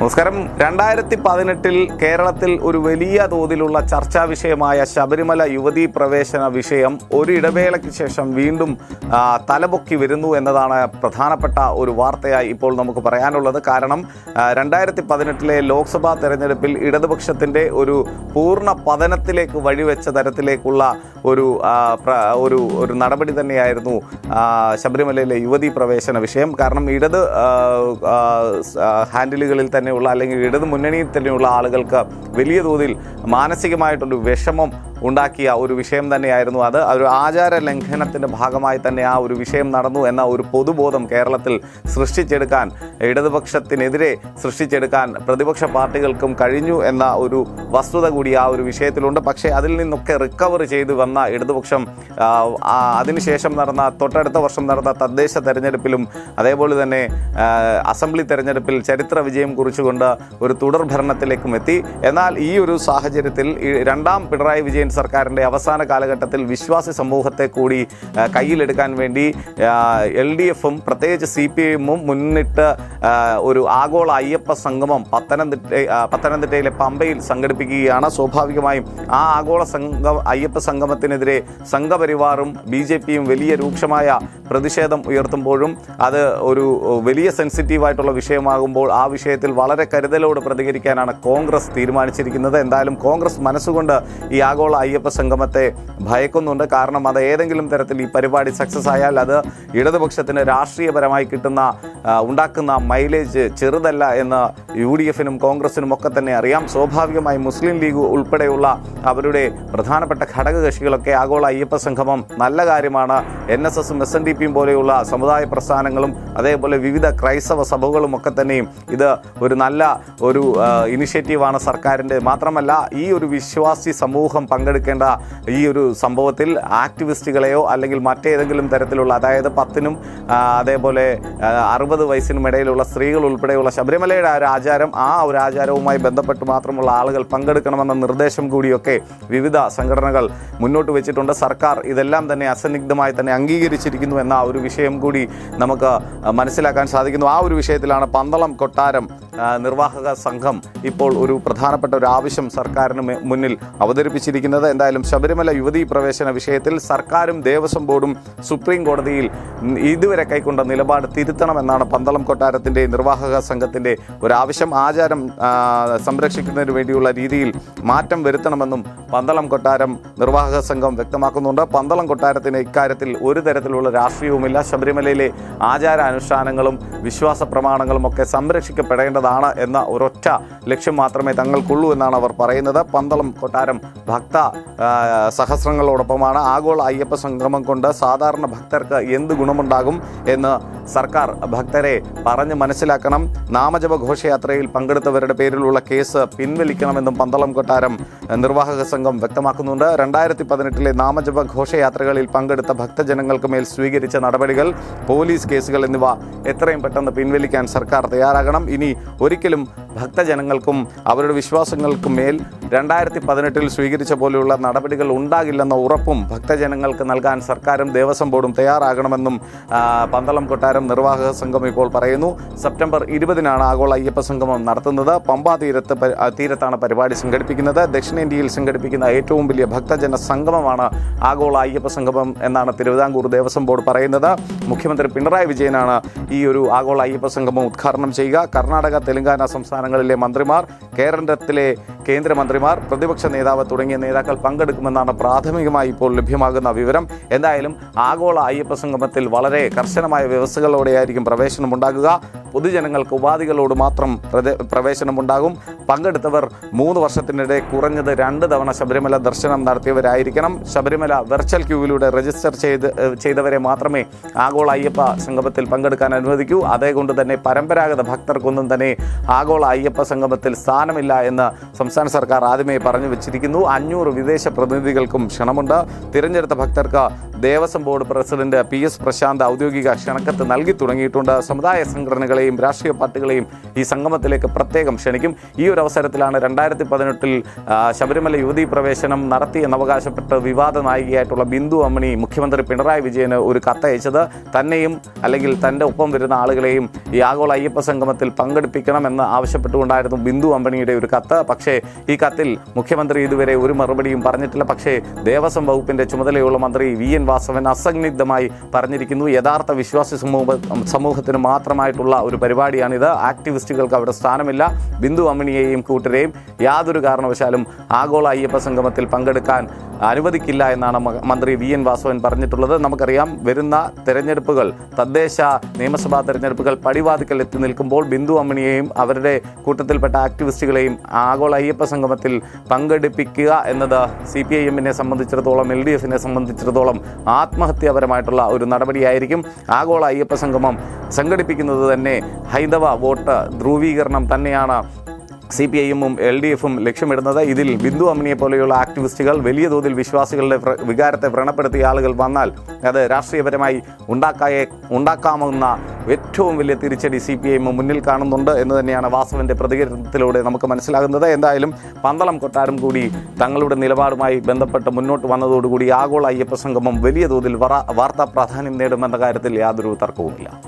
നമസ്കാരം. രണ്ടായിരത്തി പതിനെട്ടിൽ കേരളത്തിൽ ഒരു വലിയ തോതിലുള്ള ചർച്ചാ വിഷയമായ ശബരിമല യുവതീ പ്രവേശന വിഷയം ഒരു ഇടവേളയ്ക്ക് ശേഷം വീണ്ടും തലപൊക്കി വരുന്നു എന്നതാണ് പ്രധാനപ്പെട്ട ഒരു വാർത്തയായി ഇപ്പോൾ നമുക്ക് പറയാനുള്ളത്. കാരണം രണ്ടായിരത്തി പതിനെട്ടിലെ ലോക്സഭാ തെരഞ്ഞെടുപ്പിൽ ഇടതുപക്ഷത്തിന്റെ ഒരു പൂർണ പതനത്തിലേക്ക് വഴിവെച്ച തരത്തിലേക്കുള്ള ഒരു ഒരു ഒരു നടപടി തന്നെയായിരുന്നു ശബരിമലയിലെ യുവതീ പ്രവേശന വിഷയം. കാരണം ഇടത് ഹാൻഡിലുകളിൽ തന്നെ തന്നെയുള്ള അല്ലെങ്കിൽ ഇടത് മുന്നണിയിൽ തന്നെയുള്ള ആളുകൾക്ക് വലിയ തോതിൽ മാനസികമായിട്ടൊരു വിഷമം ഉണ്ടാക്കിയ ഒരു വിഷയം തന്നെയായിരുന്നു അത്. ഒരു ആചാര ലംഘനത്തിന്റെ ഭാഗമായി തന്നെ ആ ഒരു വിഷയം നടന്നു എന്ന ഒരു പൊതുബോധം കേരളത്തിൽ സൃഷ്ടിച്ചെടുക്കാൻ ഇടതുപക്ഷത്തിനെതിരെ സൃഷ്ടിച്ചെടുക്കാൻ പ്രതിപക്ഷ പാർട്ടികൾക്കും കഴിഞ്ഞു എന്ന ഒരു വസ്തുത കൂടി ആ ഒരു വിഷയത്തിലുണ്ട്. പക്ഷേ അതിൽ നിന്നൊക്കെ റിക്കവർ ചെയ്തു വന്ന ഇടതുപക്ഷം അതിനുശേഷം നടന്ന തൊട്ടടുത്ത വർഷം നടന്ന തദ്ദേശ തെരഞ്ഞെടുപ്പിലും അതേപോലെ തന്നെ അസംബ്ലി തെരഞ്ഞെടുപ്പിൽ ചരിത്ര വിജയം കുറിച്ചുകൊണ്ട് ഒരു തുടർ ഭരണത്തിലേക്കും എത്തി. എന്നാൽ ഈ ഒരു സാഹചര്യത്തിൽ രണ്ടാം പിണറായി വിജയൻ സർക്കാരിന്റെ അവസാന കാലഘട്ടത്തിൽ വിശ്വാസി സമൂഹത്തെ കൂടി കയ്യിലെടുക്കാൻ വേണ്ടി എൽ ഡി എഫും പ്രത്യേകിച്ച് സി പി എമ്മും മുന്നിട്ട് ഒരു ആഗോള അയ്യപ്പ സംഗമം പത്തനംതിട്ട പത്തനംതിട്ടയിലെ പമ്പയിൽ സംഘടിപ്പിക്കുകയാണ്. സ്വാഭാവികമായും ആ ആഗോള സംഘ അയ്യപ്പ സംഗമത്തിനെതിരെ സംഘപരിവാറും ബി ജെ പിയും വലിയ രൂക്ഷമായ പ്രതിഷേധം ഉയർത്തുമ്പോഴും അത് ഒരു വലിയ സെൻസിറ്റീവായിട്ടുള്ള വിഷയമാകുമ്പോൾ ആ വിഷയത്തിൽ വളരെ കരുതലോട് പ്രതികരിക്കാനാണ് കോൺഗ്രസ് തീരുമാനിച്ചിരിക്കുന്നത്. എന്തായാലും കോൺഗ്രസ് മനസ്സുകൊണ്ട് ഈ ആഗോള അയ്യപ്പ സംഗമത്തെ ഭയക്കുന്നുണ്ട്. കാരണം അത് ഏതെങ്കിലും തരത്തിൽ ഈ പരിപാടി സക്സസ് ആയാൽ അത് ഇടതുപക്ഷത്തിന് രാഷ്ട്രീയപരമായി കിട്ടുന്ന ഉണ്ടാക്കുന്ന മൈലേജ് ചെറുതല്ല എന്ന് യു ഡി എഫിനും കോൺഗ്രസിനും ഒക്കെ തന്നെ അറിയാം. സ്വാഭാവികമായി മുസ്ലിം ലീഗ് ഉൾപ്പെടെയുള്ള അവരുടെ പ്രധാനപ്പെട്ട ഘടകകക്ഷികളൊക്കെ ആഗോള അയ്യപ്പ സംഗമം നല്ല കാര്യമാണ്. എൻ എസ് എസും എസ് എൻ ഡി പിയും പോലെയുള്ള സമുദായ പ്രസ്ഥാനങ്ങളും അതേപോലെ വിവിധ ക്രൈസ്തവ സഭകളും ഒക്കെ തന്നെയും ഇത് ഒരു നല്ല ഒരു ഇനിഷ്യേറ്റീവാണ് സർക്കാരിന്റെ. മാത്രമല്ല ഈ ഒരു വിശ്വാസി സമൂഹം പങ്കെടുക്കേണ്ട ഈ ഒരു സംഭവത്തിൽ ആക്ടിവിസ്റ്റുകളെയോ അല്ലെങ്കിൽ മറ്റേതെങ്കിലും തരത്തിലുള്ള അതായത് പത്തിനും അതേപോലെ അറുപത് വയസ്സിനും ഇടയിലുള്ള സ്ത്രീകൾ ഉൾപ്പെടെയുള്ള ശബരിമലയുടെ ആ ഒരു ആചാരം ആ ഒരു ആചാരവുമായി ബന്ധപ്പെട്ട് മാത്രമുള്ള ആളുകൾ പങ്കെടുക്കണമെന്ന നിർദ്ദേശം കൂടിയൊക്കെ വിവിധ സംഘടനകൾ മുന്നോട്ട് വെച്ചിട്ടുണ്ട്. സർക്കാർ ഇതെല്ലാം തന്നെ അസന്നിഗ്ധമായി തന്നെ അംഗീകരിച്ചിരിക്കുന്നു എന്ന ഒരു വിഷയം കൂടി നമുക്ക് മനസ്സിലാക്കാൻ സാധിക്കുന്നു. ആ ഒരു വിഷയത്തിലാണ് പന്തളം കൊട്ടാരം നിർവാഹക സംഘം ഇപ്പോൾ ഒരു പ്രധാനപ്പെട്ട ഒരു ആവശ്യം സർക്കാരിന് മുന്നിൽ അവതരിപ്പിച്ചിരിക്കുന്നത്. എന്തായാലും ശബരിമല യുവതീ പ്രവേശന വിഷയത്തിൽ സർക്കാരും ദേവസ്വം ബോർഡും സുപ്രീം കോടതിയിൽ ഇതുവരെ കൈക്കൊണ്ട നിലപാട് തിരുത്തണമെന്നാണ് പന്തളം കൊട്ടാരത്തിന്റെ നിർവാഹക സംഘത്തിന്റെ ഒരു ആവശ്യം. ആചാരം സംരക്ഷിക്കുന്നതിന് വേണ്ടിയുള്ള രീതിയിൽ മാറ്റം വരുത്തണമെന്നും പന്തളം കൊട്ടാരം നിർവാഹക സംഘം വ്യക്തമാക്കുന്നുണ്ട്. പന്തളം കൊട്ടാരത്തിന് ഇക്കാര്യത്തിൽ ഒരു തരത്തിലുള്ള രാഷ്ട്രീയവുമില്ല. ശബരിമലയിലെ ആചാര അനുഷ്ഠാനങ്ങളും വിശ്വാസ പ്രമാണങ്ങളും ഒക്കെ സംരക്ഷിക്കപ്പെടേണ്ടതാണ്. എന്ന ഒരൊറ്റ ലക്ഷ്യം മാത്രമേ തങ്ങൾക്കുള്ളൂ എന്നാണ് അവർ പറയുന്നത്. പന്തളം കൊട്ടാരം ഭക്ത സഹസ്രങ്ങളോടൊപ്പമാണ്. ആഗോള അയ്യപ്പ സംഗമം കൊണ്ട് സാധാരണ ഭക്തർക്ക് എന്ത് ഗുണമുണ്ടാകും എന്ന് സർക്കാർ ഭക്തരെ പറഞ്ഞ് മനസ്സിലാക്കണം. നാമജപ ഘോഷയാത്രയിൽ പങ്കെടുത്തവരുടെ പേരിലുള്ള കേസ് പിൻവലിക്കണമെന്നും പന്തളം കൊട്ടാരം നിർവാഹക സംഘം വ്യക്തമാക്കുന്നുണ്ട്. രണ്ടായിരത്തി പതിനെട്ടിലെ നാമജപ ഘോഷയാത്രകളിൽ പങ്കെടുത്ത ഭക്തജനങ്ങൾക്ക് മേൽ സ്വീകരിച്ച നടപടികൾ പോലീസ് കേസുകൾ എന്നിവ എത്രയും പെട്ടെന്ന് പിൻവലിക്കാൻ സർക്കാർ തയ്യാറാകണം. ഇനി ഒരിക്കലും ഭക്തജനങ്ങൾക്കും അവരുടെ വിശ്വാസങ്ങൾക്കും മേൽ രണ്ടായിരത്തി പതിനെട്ടിൽ സ്വീകരിച്ച പോലെയുള്ള നടപടികൾ ഉണ്ടാകില്ലെന്ന ഉറപ്പും ഭക്തജനങ്ങൾക്ക് നൽകാൻ സർക്കാരും ദേവസ്വം ബോർഡും തയ്യാറാകണമെന്നും പന്തളം കൊട്ടാരം നിർവാഹക സംഘം ഇപ്പോൾ പറയുന്നു. സെപ്റ്റംബർ ഇരുപതിനാണ് ആഗോള അയ്യപ്പ സംഗമം നടത്തുന്നത്. പമ്പാ തീരത്ത് തീരത്താണ് പരിപാടി സംഘടിപ്പിക്കുന്നത്. ദക്ഷിണേന്ത്യയിൽ സംഘടിപ്പിക്കുന്ന ഏറ്റവും വലിയ ഭക്തജന സംഗമമാണ് ആഗോള അയ്യപ്പ സംഗമം എന്നാണ് തിരുവിതാംകൂർ ദേവസ്വം ബോർഡ് പറയുന്നത്. മുഖ്യമന്ത്രി പിണറായി വിജയനാണ് ഈ ഒരു ആഗോള അയ്യപ്പ സംഗമം ഉദ്ഘാടനം ചെയ്യുക. കർണാടക തെലങ്കാന സംസ്ഥാനങ്ങളിലെ മന്ത്രിമാർ കേരളത്തിലെ കേന്ദ്രമന്ത്രിമാർ പ്രതിപക്ഷ നേതാവ് തുടങ്ങിയ നേതാക്കൾ പങ്കെടുക്കുമെന്നാണ് പ്രാഥമികമായി ഇപ്പോൾ ലഭ്യമാകുന്ന വിവരം. എന്തായാലും ആഗോള അയ്യപ്പ സംഗമത്തിൽ വളരെ കർശനമായ വ്യവസ്ഥകളോടെയായിരിക്കും പ്രവേശനം ഉണ്ടാകുക. പൊതുജനങ്ങൾക്ക് ഉപാധികളോട് മാത്രം പ്രവേശനമുണ്ടാകും. പങ്കെടുത്തവർ മൂന്ന് വർഷത്തിനിടെ കുറഞ്ഞത് രണ്ട് തവണ ശബരിമല ദർശനം നടത്തിയവരായിരിക്കണം. ശബരിമല വെർച്വൽ ക്യൂവിലൂടെ രജിസ്റ്റർ ചെയ്ത് ചെയ്തവരെ മാത്രമേ ആഗോള അയ്യപ്പ സംഗമത്തിൽ പങ്കെടുക്കാൻ അനുവദിക്കൂ. അതേകൊണ്ട് തന്നെ പരമ്പരാഗത ഭക്തർക്കൊന്നും തന്നെ ആഗോള അയ്യപ്പ സംഗമത്തിൽ സ്ഥാനമില്ല എന്ന് സംസ്ഥാന സർക്കാർ ആദ്യമേ പറഞ്ഞു വെച്ചിരിക്കുന്നു. അഞ്ഞൂറ് വിദേശ പ്രതിനിധികൾക്കും ക്ഷണമുണ്ട്. തിരഞ്ഞെടുത്ത ഭക്തർക്ക് Devaswom board president P S Prasanth ഔദ്യോഗിക ക്ഷണക്കത്ത് നൽകി തുടങ്ങിയിട്ടുണ്ട്. സമുദായ സംഘടനകളെയും രാഷ്ട്രീയ പാർട്ടികളെയും ഈ സംഗമത്തിലേക്ക് പ്രത്യേകം ക്ഷണിക്കും. ഈ ഒരു അവസരത്തിലാണ് രണ്ടായിരത്തി പതിനെട്ടിൽ ശബരിമല യുവതീ പ്രവേശനം നടത്തി എന്നവകാശപ്പെട്ട് വിവാദ നായികയായിട്ടുള്ള ബിന്ദു അമ്മണി മുഖ്യമന്ത്രി പിണറായി വിജയന് ഒരു കത്തയച്ചത്. തന്നെയും അല്ലെങ്കിൽ തന്റെ ഒപ്പം വരുന്ന ആളുകളെയും ഈ ആഗോള അയ്യപ്പ സംഗമത്തിൽ പങ്കെടുപ്പിക്കണമെന്ന് ആവശ്യപ്പെട്ട് ആവശ്യപ്പെട്ടുകൊണ്ടായിരുന്നു ബിന്ദു അമ്പണിയുടെ ഒരു കത്ത്. പക്ഷേ ഈ കത്തിൽ മുഖ്യമന്ത്രി ഇതുവരെ ഒരു മറുപടിയും പറഞ്ഞിട്ടില്ല. പക്ഷേ ദേവസ്വം വകുപ്പിന്റെ ചുമതലയുള്ള മന്ത്രി വി. എൻ. വാസവൻ അസന്നിഗ്ധമായി പറഞ്ഞിരിക്കുന്നു. യഥാർത്ഥ വിശ്വാസി സമൂഹ സമൂഹത്തിന് മാത്രമായിട്ടുള്ള ഒരു പരിപാടിയാണിത്. ആക്ടിവിസ്റ്റുകൾക്ക് അവിടെ സ്ഥാനമില്ല. ബിന്ദു അമ്മിണിയെയും കൂട്ടരെയും യാതൊരു കാരണവശാലും ആഗോള അയ്യപ്പ സംഗമത്തിൽ പങ്കെടുക്കാൻ അനുവദിക്കില്ല എന്നാണ് മന്ത്രി വി. എൻ. വാസവൻ പറഞ്ഞിട്ടുള്ളത്. നമുക്കറിയാം വരുന്ന തെരഞ്ഞെടുപ്പുകൾ തദ്ദേശ നിയമസഭാ തെരഞ്ഞെടുപ്പുകൾ പടിവാതിക്കൽ എത്തി നിൽക്കുമ്പോൾ ബിന്ദു അമ്മിണിയെയും അവരുടെ കൂട്ടത്തിൽപ്പെട്ട ആക്ടിവിസ്റ്റുകളെയും ആഗോള അയ്യപ്പ സംഗമത്തിൽ പങ്കെടുപ്പിക്കുക എന്നത് സി പി ഐ എമ്മിനെ സംബന്ധിച്ചിടത്തോളം എൽ ഡി എഫിനെ സംബന്ധിച്ചിടത്തോളം ആത്മഹത്യാപരമായിട്ടുള്ള ഒരു നടപടിയായിരിക്കും. ആഗോള അയ്യപ്പ സംഗമം സംഘടിപ്പിക്കുന്നത് തന്നെ ഹൈന്ദവ വോട്ട് ധ്രുവീകരണം തന്നെയാണ്. സി പി ഐയും എൽ ഡി എഫും ലക്ഷ്യമിടുന്നത്. ഇതിൽ ബിന്ദു അമ്മിനിയെ പോലെയുള്ള ആക്ടിവിസ്റ്റുകൾ വലിയ തോതിൽ വിശ്വാസികളുടെ വികാരത്തെ വ്രണപ്പെടുത്തിയ ആളുകൾ വന്നാൽ അത് രാഷ്ട്രീയപരമായി ഉണ്ടാക്കായേ ഉണ്ടാക്കാമെന്ന ഏറ്റവും വലിയ തിരിച്ചടി സി പി എം മുന്നിൽ കാണുന്നുണ്ട് എന്ന് തന്നെയാണ് വാസവന്റെ പ്രതികരണത്തിലൂടെ നമുക്ക് മനസ്സിലാകുന്നത്. എന്തായാലും പന്തളം കൊട്ടാരം കൂടി തങ്ങളുടെ നിലപാടുമായി ബന്ധപ്പെട്ട് മുന്നോട്ട് വന്നതോടുകൂടി ആഗോള അയ്യപ്പ സംഗമം വലിയ തോതിൽ വാർത്താ പ്രാധാന്യം നേടുമെന്ന കാര്യത്തിൽ യാതൊരു തർക്കവുമില്ല.